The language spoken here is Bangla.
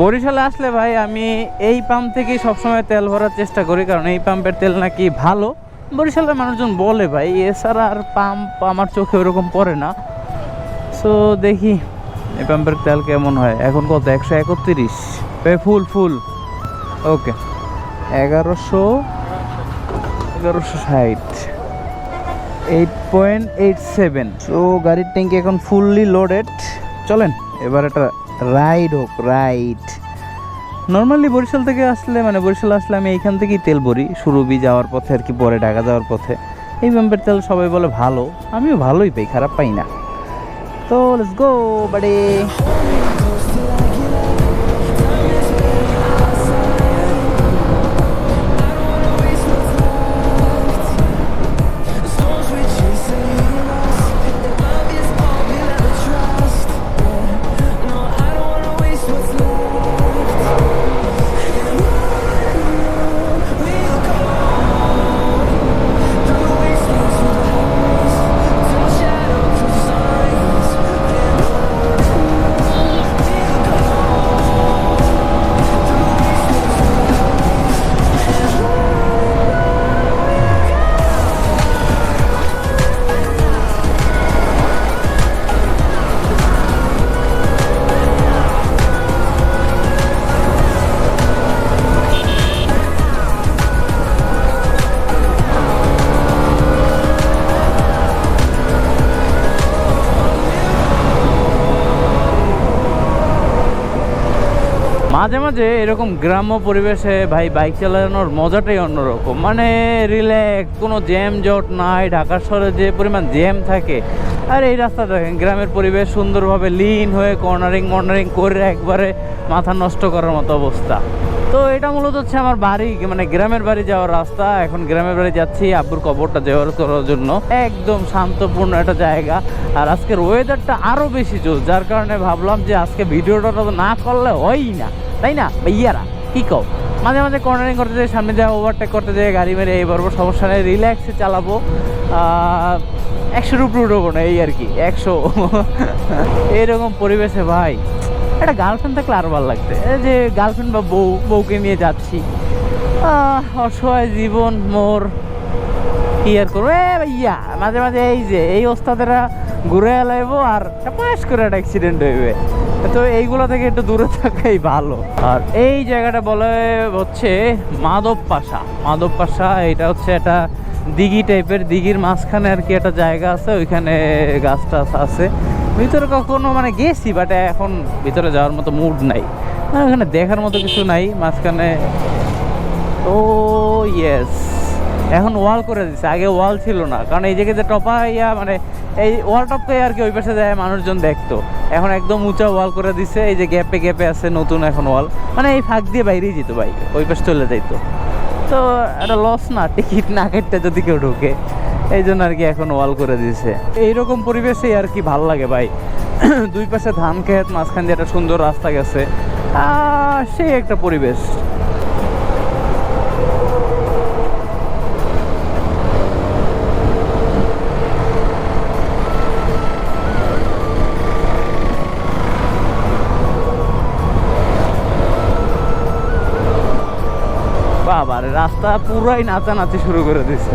বরিশালে আসলে ভাই, আমি এই পাম্প থেকেই সবসময় তেল ভরার চেষ্টা করি, কারণ এই পাম্পের তেল নাকি ভালো। বরিশালের মানুষজন বলে ভাই, এছাড়া আর পাম্প আমার চোখে ওরকম পড়ে না। সো দেখি এই পাম্পের তেল কেমন হয়। এখন কত? একশো একত্রিশ। ফুল ফুল। ওকে এগারোশো এগারোশো ষাট। Eight point eight seven so গাড়ির ট্যাঙ্কি এখন ফুললি লোডেড চলেন, এবার একটা রাইড হোক রাইড নর্মালি বরিশাল থেকে আসলে মানে বরিশাল আসলে আমি এইখান থেকেই তেল ভরি। সুরবি যাওয়ার পথে আর কি, পরে ঢাকা যাওয়ার পথে। এই পাম্পের তেল সবাই বলে ভালো। আমিও ভালোই পাই, খারাপ পাই না। তো লেটস গো বাড়ি মাঝে মাঝে এরকম গ্রাম্য পরিবেশে ভাই বাইক চালানোর মজাটাই অন্যরকম। মানে রিল্যাক্স কোনো জ্যাম জট নাই ঢাকার শহরে যে পরিমাণ জ্যাম থাকে। আর এই রাস্তা দেখেন, গ্রামের পরিবেশ সুন্দরভাবে লিন হয়ে কর্নারিং মর্নারিং করে একবারে মাথা নষ্ট করার মতো অবস্থা। তো এটা মূলত হচ্ছে আমার বাড়ি মানে গ্রামের বাড়ি যাওয়ার রাস্তা। এখন গ্রামের বাড়ি যাচ্ছি আব্বুর কবরটা জোয়ার করার জন্য। একদম শান্তপূর্ণ একটা জায়গা। আর আজকের ওয়েদারটা আরও বেশি জোর যার কারণে ভাবলাম যে আজকে ভিডিওটা না করলে হয়ই না। তাই না? ইয়ারা কী কও? মাঝে মাঝে কর্নারিং করতে যাই, সামনে যাই ওভারটেক করতে যাই, গাড়ি মেরে এই বরবর সমস্যা নেই রিল্যাক্সে চালাবো। একশোর উপরে উঠবো না, এই আর কি, একশো। এরকম পরিবেশে ভাই, একটা গার্লফ্রেন্ড থাকলে আরও ভালো এই যে গার্লফ্রেন্ড বা বউ, বউকে নিয়ে যাচ্ছি। অসহায় জীবন, মোর। কি আর করব? এ ভাইয়া, মাঝে মাঝে এই যে, এই ওস্তাদেরা ঘুরে এলাইবো আর পাশ করে একটা অ্যাক্সিডেন্ট হইবে। তো এইগুলো থেকে একটু দূরে থাকাই ভালো। আর এই জায়গাটা বলে হচ্ছে মাধব পাশা। মাধব পাশা, এটা হচ্ছে একটা দিঘি টাইপের দিঘির মাঝখানে আর কি একটা জায়গা আছে, ওইখানে গাছ টাছ আছে। ভিতরে কখনো মানে গেছি বাট এখন ভিতরে যাওয়ার মতো মুড নাই। ওখানে দেখার মতো কিছু নাই, মাঝখানে, ও ইয়েস এখন ওয়াল করে দিচ্ছে আগে ওয়াল ছিল না। কারণ এই জায়গায় যে টপা ইয়া মানে এই ওয়াল টপকে আর কি ওই পাশে যায় মানুষজন দেখতো। এখন একদম উঁচা ওয়াল করে দিচ্ছে এই যে গ্যাপে গ্যাপে আছে নতুন এখন ওয়াল মানে এই ফাঁক দিয়ে বাইরেই যেত ভাই, ওই পাশে চলে যাইতো। তো একটা লস না টিকিট না কেটে যদি কেউ ঢোকে, এই জন্য আর কি এখন ওয়াল করে দিয়েছে এইরকম পরিবেশেই আর কি ভালো লাগে ভাই। দুই পাশে ধান খেত, মাঝখান দিয়ে একটা সুন্দর রাস্তা গেছে। সেই একটা পরিবেশ। বাবার রাস্তা পুরাই নাচানাচি শুরু করে দিছে।